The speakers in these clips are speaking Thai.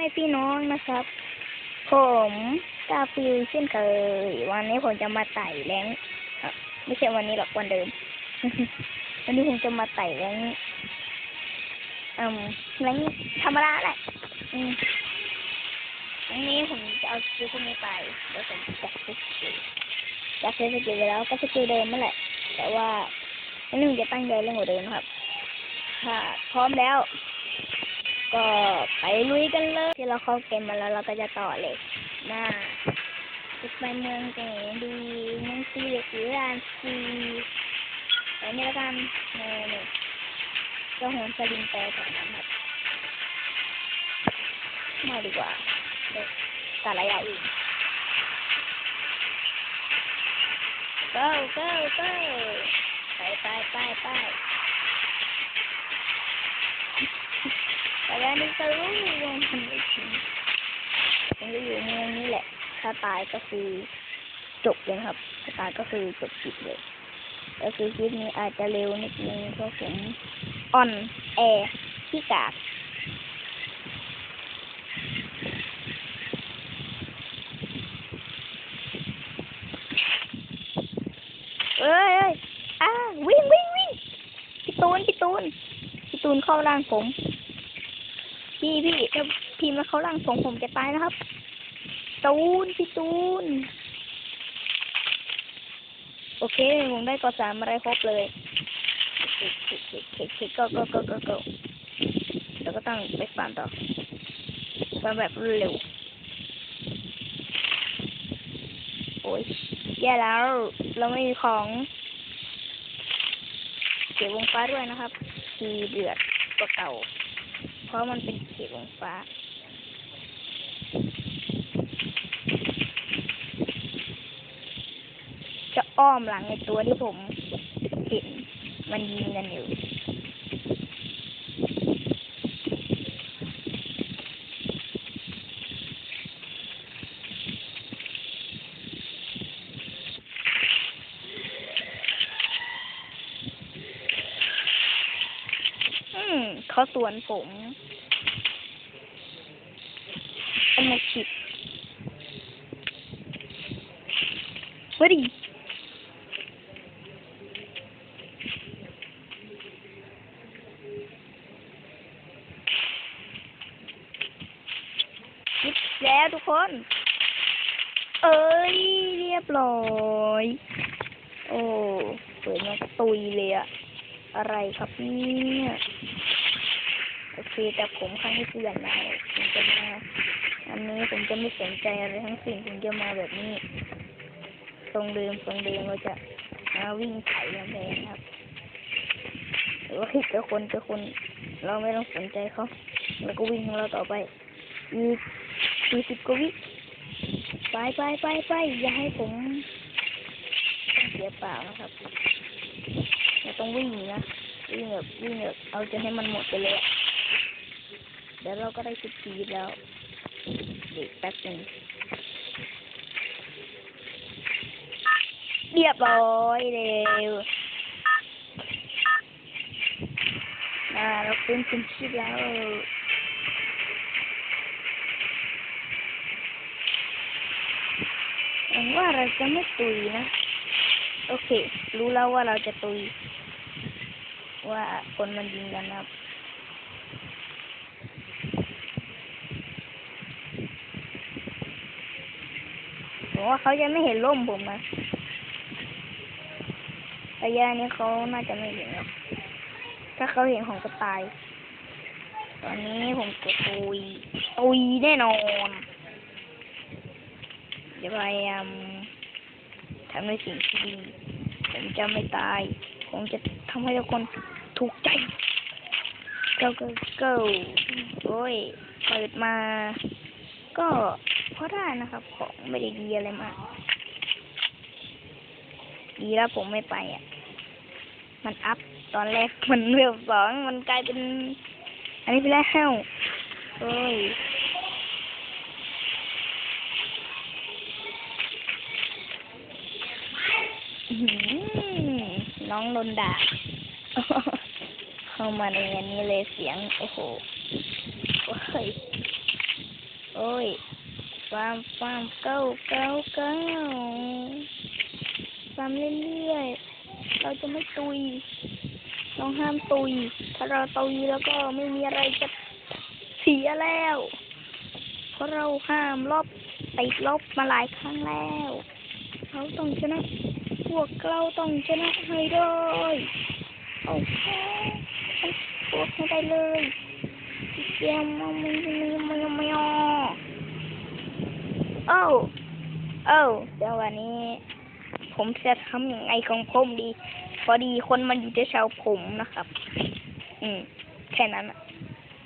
ม่พี่น้องนะครับ ผมกาฟิลเช่นเคย วันนี้ผมจะมาไต่แรงอ่อไม่ใช่วันนี้หรอกวันเดิม วันนี้ผมจะมาไต่แรงอืมแรงธรรมดาแหละอืมอันนี้ผมจะเอาสกิลพวกนี้ไปเดี๋ยวผมจะสกิลจะเซสกิลไปแล้วก็สกิลเดิมนั่นแหละ แต่ว่าอันนี้ผมจะตั้งใจเล่นกว่าเดิมนะครับค่ะ พร้อมแล้ว ก็ไปลุยกันเลยที่เราเข้าเกมมาแล้วเราก็จะต่อเลยมาจะไปเมืองเก๋ดีเมืองซีหรือร้านซีไปนี่ล้วกันเนี่นี่เจ้าหงสลิงแปรแถวนั้นครับมาดีกว่าเด็กสารยาอีก go go go ไปไปไปไป แต่แล้วนี่ก็รู้ว่ามันไม่จริงผมจะอยู่เมืองนี้แหละ ถ้าตายก็คือจบเลยครับ ถ้าตายก็คือจบคลิปเลย ก็คือคลิปนี้อาจจะเร็วนิดนึงเพราะผมอ่อนแอขี้กาดเอ้ยเอ้ยอ้าวิ่งวิ่งวิ่งพี่ตูนพี่ตูนพี่ตูนเข้าร่างผม พี่พี่ถ้าพี่มาเขาร่างผมผมจะตายนะครับ ตูนพี่ตูน โอเคผมได้กอสามอะไรครบเลยเคเคเคเคเคก็ก็ก็ก็ก็แล้วก็ต้องไปฟาร์มต่อฟาร์มแบบเร็ว โอ้ยแย่แล้ว เราไม่มีของ เก็บวงฟ้าด้วยนะครับ ทีเดือดกว่าเก่า เพราะมันเป็นเขตวงฟ้า จะอ้อมหลังในตัวที่ผมเห็นมันยิงกันอยู่ อืม เขาสวนผมเอามาขิดเฮ้ยดิคิดแล้วทุกคน เอ้ย เรียบร้อย โอ้เปิดมาตุยเลยอะอะไรครับเนี่ย โอเค แต่ผมครั้งที่เปลี่ยนมาผมจะมาอันนี้ผมจะไม่สนใจอะไรทั้งสิ้นผมจะมาแบบนี้ ตรงเดิมตรงเดิมเราจะมาวิ่งไถ่กันแทนครับหรือว่าคิดเจอคนเจอคน เราไม่ต้องสนใจเขาแล้วก็วิ่งของเราต่อไปอีกสี่สิบกว่าวิไปไปไปไปอย่าให้ผมเสียเปล่านะครับเราต้องวิ่งนะวิ่งแบบวิ่งแบบเอาจนให้มันหมดไปเลย เดี๋ยวเราก็ได้สิบปีแล้วเด็กแป๊บหนึงเรียบร้อยเร็วอ่าเราเป็นคุณชีพแล้วหวังว่าเราจะไม่ตุยนะ โอเค รู้แล้วว่าเราจะตุย ว่าคนมันยิงกันนะครับ มว่าเขาจะไม่เห็นร่มผมนะระยะนี้เขาน่าจะไม่เห็นหรอกถ้าเขาเห็นผมก็ตาย ตอนนี้ผมจะตุยตุยแน่นอนจะพยายามทำในสิ่งที่ดีผมจะไม่ตาย ผมจะทำให้ทุกคนถูกใจ go go go โอ้ยเปิดมา ก็ พอได้นะครับ ของไม่ได้ดีอะไรมากดีแล้วผมไม่ไปอะ มันอัพตอนแรกมันเวลสองมันกลายเป็น อันนี้ไปแล้วเฮ้ยน้องโดนด่า เข้ามาในอันนี้เลยเสียง โอ้โห โอ้ย โอ้ย ฟาร์มฟาร์มเก้าเก้าเก้าฟาร์มเรื่อยๆ เราจะไม่ตุยเราห้ามตุย ถ้าเราตุยแล้วก็ไม่มีอะไรจะเสียแล้ว เพราะเราห้ามลบติดลบมาหลายครั้งแล้ว เราต้องชนะ พวกเราต้องชนะให้ได้โอ้โหพวกให้ได้เลยเยี่ยมมากมันมันมันมัน โอ้โอ้เดี๋ยววันนี้ ผมจะทำยังไงของผมดี พอดีคนมันอยู่ที่แถวผมนะครับ อืม แค่นั้นอะ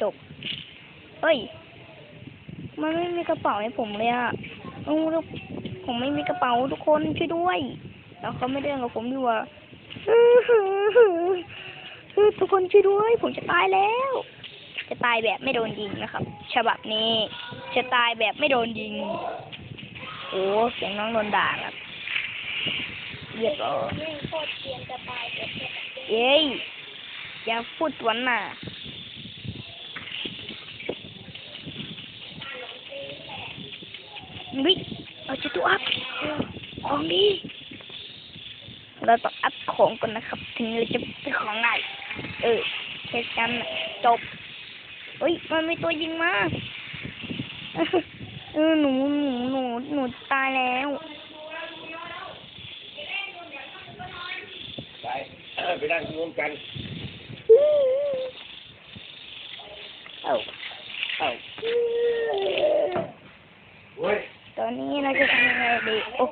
จบเฮ้ย มันไม่มีกระเป๋าให้ผมเลยอะโอ้ลูกผมไม่มีกระเป๋าทุกคนช่วยด้วย แล้วเขาไม่เดินกับผมดีกว่าทุกคนช่วยด้วย ผมจะตายแล้ว จะตายแบบไม่โดนยิงนะครับ ฉบับนี้ จะตายแบบไม่โดนยิง โอ้เสียงน้องโดนด่าครับเรียบร้อยนี่โคตรเกรียนจะตายเด็กเย้ยอย่าพูดวันน่ะวิเราจะตัวอัพของดีเราต้องอัพของก่อนนะครับ ถึงเราจะเป็นของได้เออเหตุการณ์น่ะจบเฮ้ย มันมีตัวยิงมา เออหนูหนูหนูหนูตายแล้วไปเออไปนั่งรวมกันเอาเอาเว้ยตอนนี้เราจะทำยังไงดีโอ้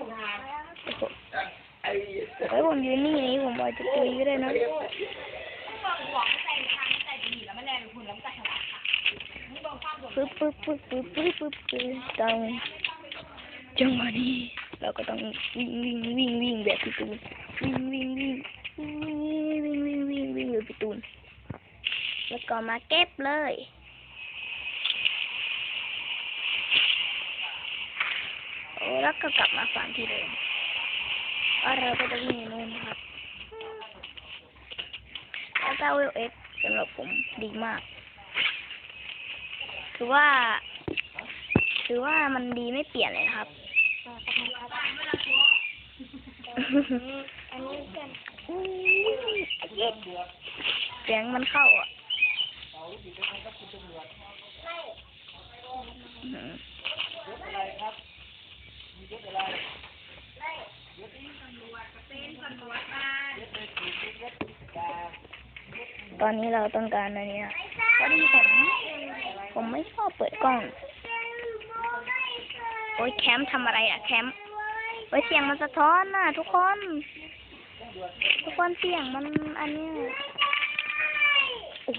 ปุ๊บปุ๊บปุ๊บปุ๊บปึ๊บดังจังหวะนี้เราก็ต้องวิ่งวิ่งวิ่งวิ่งแบบพี่ตูนวิ่งวิ่งวิ่งวิ่งวิ่งวิ่งวิ่งแบบพี่ตูนแล้วก็มาเก็บเลยโอ้แล้วก็กลับมาฝันที่เดิมว่าเราก็จะวิ่งนู่นนะครับแล้วก็วิวเอ็กสำหรับผมดีมาก คือว่า คือว่ามันดีไม่เปลี่ยนเลยครับ อันนี้กันอุ้ยเย็ดเสียงมันเข้าอะตอนนี้เราต้องการอันนี้นะพอดีผม ผมไม่ชอบเปิดกล้อง โอ้ยแคมป์ทำอะไรอะแคมป์โอ้ยเสียงมันสะท้อนน่ะ ทุกคน ทุกคนเสียงมันอันเนี้ยโอ้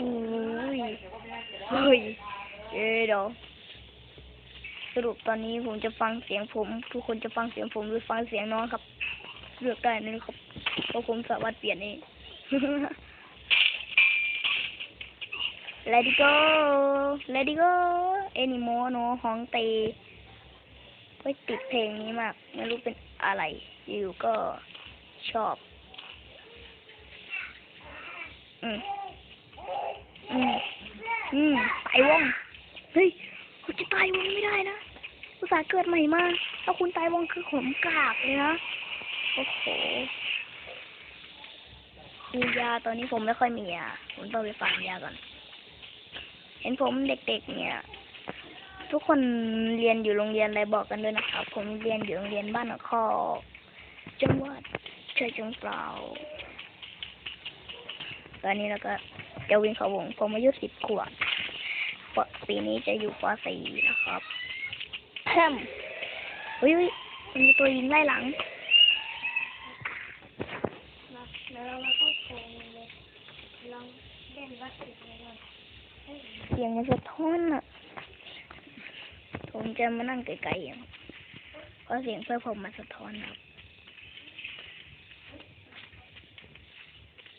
ยเฮ้ยเอ้ยเดี๋ยวสรุปตอนนี้ผมจะฟังเสียงผม ทุกคนจะฟังเสียงผมหรือฟังเสียงน้องครับ เลือกได้เลยครับเพราะผมสามารถเปลี่ยนเอง Let it go Let it go anymore no ห้องเตไวติดเพลงนี้มาก ไม่รู้เป็นอะไร อยู่ก็ชอบ อืม อืม อืมตายวง เฮ้ยคุณจะตายวงไม่ได้นะอุตส่าห์เกิดใหม่มาถ้าคุณตายวงคือขมกราบเลยนะ โอ้โหมียาตอนนี้ผมไม่ค่อยมียา ผมต้องไปฝากยาก่อน ห็นผมเด็กๆ เนี่ย ทุกคนเรียนอยู่โรงเรียนอะไรบอกกันด้วยนะครับ ผมเรียนอยู่โรงเรียนบ้านหนองคอกจังหวัดเชียงเปล่าตอนนี้เราก็จะวิ่งเขาวงผมอายุสิบขวบปปีนี้จะอยู่ปสี่นะครับแฮมเฮ้ยเฮ้ยมันมีตัวยิงไล่หลังมาแล้วเราก็โกงเลยลองเล่นวัดสิบเลยก่อน เสียงมันสะท้อนอะ ผมจะมานั่งไกลๆอย่างเพราะเสียงเพื่อผมมันสะท้อนครับ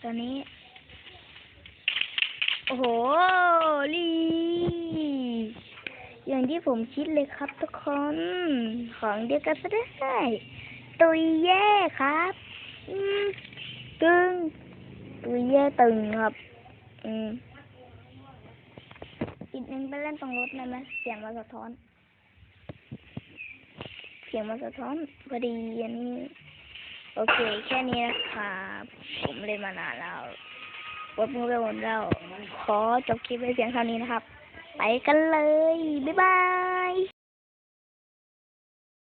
ตอนนี้ โอ้โหลีอย่างที่ผมคิดเลยครับทุกคน ของเดียวกันซะได้ตุยแย่ครับตึงตุยแย่ตึงครับ อืม อีกนึงไปเล่นตรงรถได้ไหมเสียงมันสะท้อน เสียงมันสะท้อนพอดีอันนี้ โอเค แค่นี้นะครับผมเล่นมานานแล้ววัดมือไปหมดแล้ว ขอจบคลิปไปเพียงเท่านี้นะครับ ไปกันเลย บ๊ายบาย